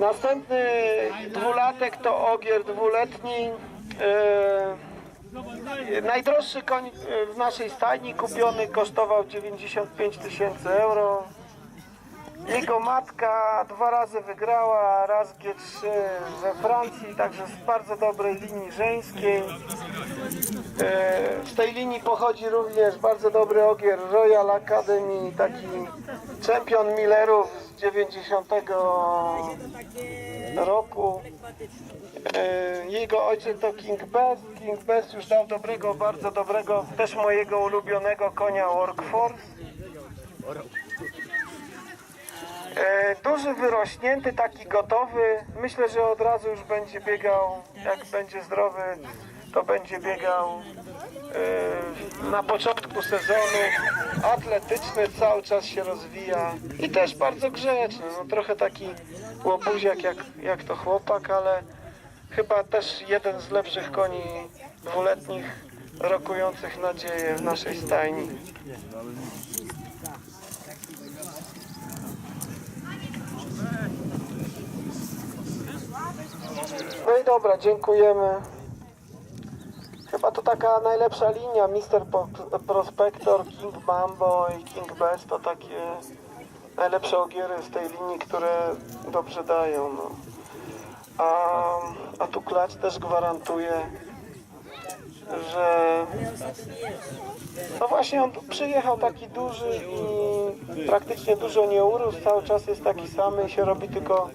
Następny dwulatek to ogier dwuletni. E, najdroższy koń w naszej stajni kupiony kosztował 95 tysięcy euro. Jego matka dwa razy wygrała, raz G3 we Francji, także z bardzo dobrej linii żeńskiej. E, Z tej linii pochodzi również bardzo dobry ogier Royal Academy, taki czempion Millerów z 90 roku. E, Jego ojciec to King Best. King Best już dał dobrego, bardzo dobrego, też mojego ulubionego konia Workforce. Duży wyrośnięty, taki gotowy. Myślę, że od razu już będzie biegał, jak będzie zdrowy, to będzie biegał e, na początku sezonu. Atletyczny, cały czas się rozwija i też bardzo grzeczny. No, trochę taki łobuziak jak, jak to chłopak, ale chyba też jeden z lepszych koni dwuletnich rokujących nadzieję w naszej stajni. No i dobra, dziękujemy. Chyba to taka najlepsza linia. Po- Prospector, King Mambo i King Best to takie najlepsze ogiery z tej linii, które dobrze dają. No. A, a tu klacz też gwarantuje, że no właśnie on przyjechał taki duży i praktycznie dużo nie urósł, cały czas jest taki sam i się robi tylko